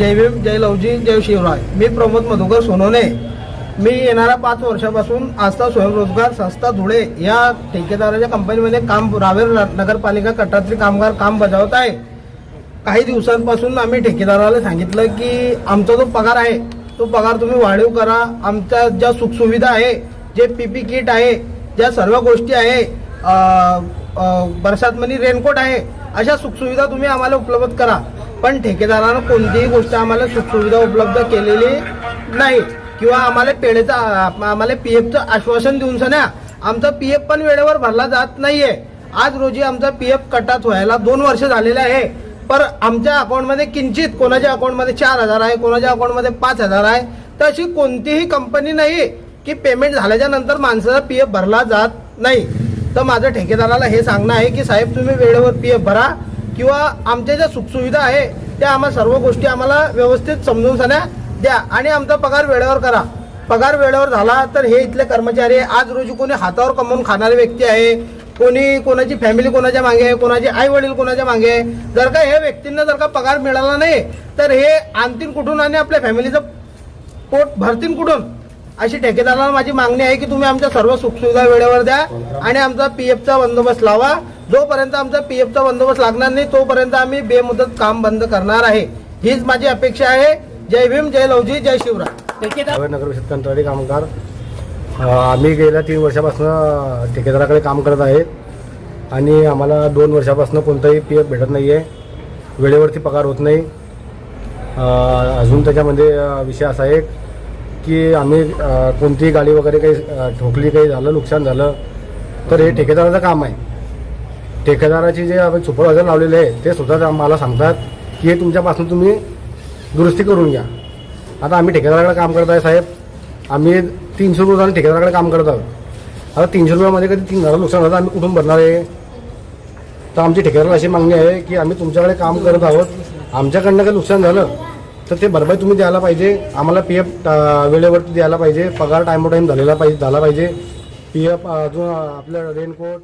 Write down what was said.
जय भीम जय लवजी जय शिवराय. मी प्रमोद मधुकर सोनवणे मी येणाऱ्या पाच वर्षापासून आस्था स्वयंरोजगार संस्था धुळे या ठेकेदाराच्या कंपनीमध्ये काम रावेर नगरपालिका कटातले कामगार काम बजावत आहे. काही दिवसांपासून आम्ही ठेकेदाराला सांगितलं की आमचा जो पगार आहे तो पगार तुम्ही वाढीव करा. आमच्या ज्या सुखसुविधा आहे जे पी पी किट आहे ज्या सर्व गोष्टी आहे बरसातमनी रेनकोट आहे अशा सुखसुविधा तुम्ही आम्हाला उपलब्ध करा. पण ठेकेदारानं कोणतीही गोष्ट आम्हाला सुखसुविधा उपलब्ध केलेली नाही. किंवा आम्हाला पेढेचं आम्हाला पी एफचं आश्वासन देऊन सन्या आमचा पी एफ पण वेळेवर भरला जात नाहीये. आज रोजी आमचा पी एफ कटात व्हायला दोन वर्ष झालेले आहे. पर आमच्या अकाउंटमध्ये किंचित कोणाच्या अकाउंटमध्ये चार हजार आहे कोणाच्या अकाउंटमध्ये पाच हजार आहे तर अशी कोणतीही कंपनी नाही की पेमेंट झाल्याच्यानंतर माणसाचा पी एफ भरला जात नाही. तर माझं ठेकेदाराला हे सांगणं आहे की साहेब तुम्ही वेळेवर पी एफ भरा. किंवा आमच्या ज्या सुखसुविधा आहे त्या आम्हाला सर्व गोष्टी आम्हाला व्यवस्थित समजून सांगा द्या. आणि आमचा पगार वेळेवर करा. पगार वेळेवर झाला तर हे इथले कर्मचारी आज रोजी कोणी हातावर कमवून खाणारे व्यक्ती आहे. कोणी कोणाची फॅमिली कोणाच्या मागे आहे कोणाचे आई वडील कोणाच्या मागे आहे. जर का हे व्यक्तींना जर का पगार मिळाला नाही तर हे आणतील कुठून आणि आपल्या फॅमिलीचं पोट भरतील कुठून? अशी ठेकेदाराला माझी मागणी आहे की तुम्ही आमच्या सर्व सुखसुविधा वेळेवर द्या आणि आमचा पी एफचा बंदोबस्त लावा. जोपर्यंत आमचा पी एफचा बंदोबस्त लागणार नाही तोपर्यंत आम्ही बेमुदत काम बंद करणार आहे. हीच माझी अपेक्षा आहे. जय भीम जय लवजी जय शिवराय. नगर परिषद कंत्राटी कामगार. आम्ही गेल्या तीन वर्षापासून ठेकेदाराकडे काम करत आहे. आणि आम्हाला दोन वर्षापासून कोणताही पी एफ भेटत नाही आहे वेळेवरती पगार होत नाही. अजून त्याच्यामध्ये विषय असा आहे. की आम्ही अ, कोणतीही गाडी वगैरे काही अ, ठोकली काही झालं नुकसान झालं तर हे ठेकेदाराचं काम आहे. ठेकेदाराची जे आपण सुपरवायझर लावलेले आहे ते स्वतःच आम्हाला सांगतात की हे तुमच्यापासून तुम्ही दुरुस्ती करून घ्या. आता आम्ही ठेकेदाराकडे काम करत आहे साहेब. आम्ही तीनशे रुपये झाले ठेकेदाराकडे काम करत आहोत. आता तीनशे रुपयामध्ये कधी तीन हजार नुकसान झालं आम्ही कुठून भरणार आहे? तर आमची ठेकेदाराला अशी मागणी आहे की आम्ही तुमच्याकडे काम करत आहोत. आमच्याकडनं काही नुकसान झालं तर ते भरपाई तुम्ही द्यायला पाहिजे. आम्हाला पी एफ वेळेवरती द्यायला पाहिजे. पगार टाईम टू टाईम झालेला पाहिजे झाला पाहिजे. पी एफ अजून आपलं रेनकोट